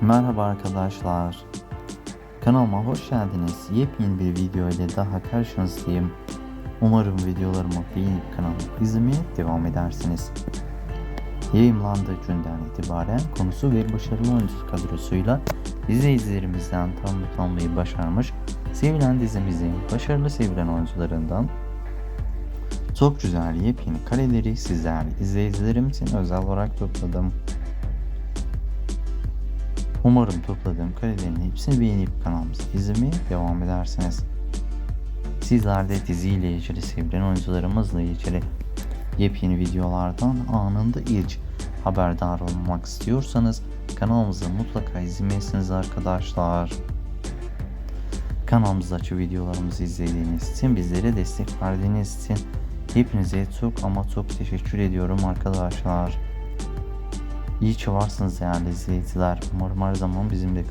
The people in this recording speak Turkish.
Merhaba arkadaşlar. Kanalıma hoş geldiniz. Yepyeni bir video ile daha karşınızdayım. Umarım videolarımı beğenip kanalımı izlemeye devam edersiniz. Yayınlandığı günden itibaren konusu ve başarılı oyuncu kadrosuyla izleyicilerimizden tanıtılmayı başarmış sevilen dizimizin başarılı sevilen oyuncularından çok güzel yepyeni kareleri sizler izleyicilerim için özel olarak topladım. Umarım topladığım karelerin hepsini beğenip kanalımızı izlemeye devam edersiniz. Sizler de diziyle ilgili sevilen oyuncularımızla ilgili yepyeni videolardan anında ilk haberdar olmak istiyorsanız kanalımızı mutlaka izlemelisiniz arkadaşlar. Kanalımızdaki videolarımızı izlediğiniz için bizlere destek verdiğiniz için hepinize çok ama çok teşekkür ediyorum arkadaşlar. İyi ki varsınız değerli izleyiciler. Umarım her zaman bizimle